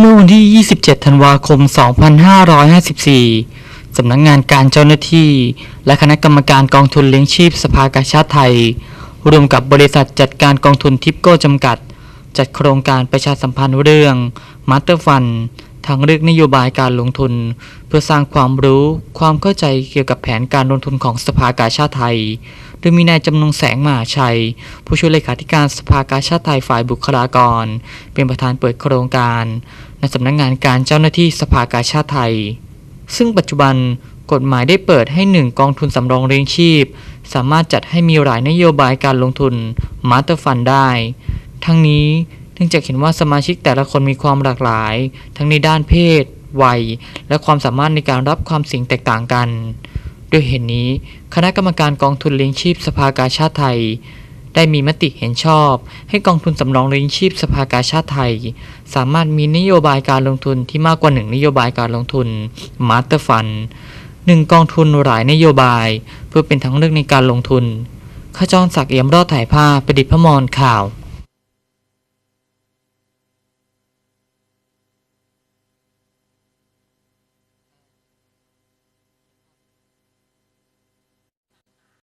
เมื่อวันที่ 27 ธันวาคม 2554 สำนักงานการเจ้าหน้าที่ และคณะกรรมการกองทุนเลี้ยงชีพสภากาชาติไทย รวมกับบริษัทจัดการกองทุนทิปโก้จำกัด จัดโครงการประชาสัมพันธ์เรื่องมาสเตอร์ฟัน ทางเลือกนโยบายการลงทุน เพื่อสร้างความรู้ ความเข้าใจเกี่ยวกับแผนการลงทุนของสภากาชาติไทย โดยมีนายจำนงแสงมหาชัย ผู้ช่วยเลขาธิการสภากาชาติไทยฝ่ายบุคลากร เป็นประธานเปิดโครงการในสำนักงานการเจ้าหน้าที่สภากาชาติไทย ซึ่งปัจจุบันกฎหมายได้เปิดให้หนึ่งกองทุนสำรองเลี้ยงชีพ สามารถจัดให้มีหลายนโยบายการลงทุนมาสเตอร์ฟันได้ ทั้งนี้ นื่องจากเห็นว่าสมาชิกแต่ละคนมีความหลากหลาย ทั้งในด้านเพศ วัย และความสามารถในการรับความเสี่ยงแตกต่างกัน ด้วยเหตุนนี้ คณะกรรมการกองทุนเลี้ยงชีพสภากาชาติไทย ได้มีมติเห็นชอบ ให้กองทุนสำรองเลี้ยงชีพสภากาชาติไทย สามารถมีนโยบายการลงทุนที่มากกว่าหนึ่งนโยบายการลงทุนมาสเตอร์ฟันหนึ่งกองทุนหลายนโยบาย เพื่อเป็นทั้งเลือกในการลงทุนขจรศักดิ์เอี่ยมรอดถ่ายภาพประดิษฐ์พมรข่าว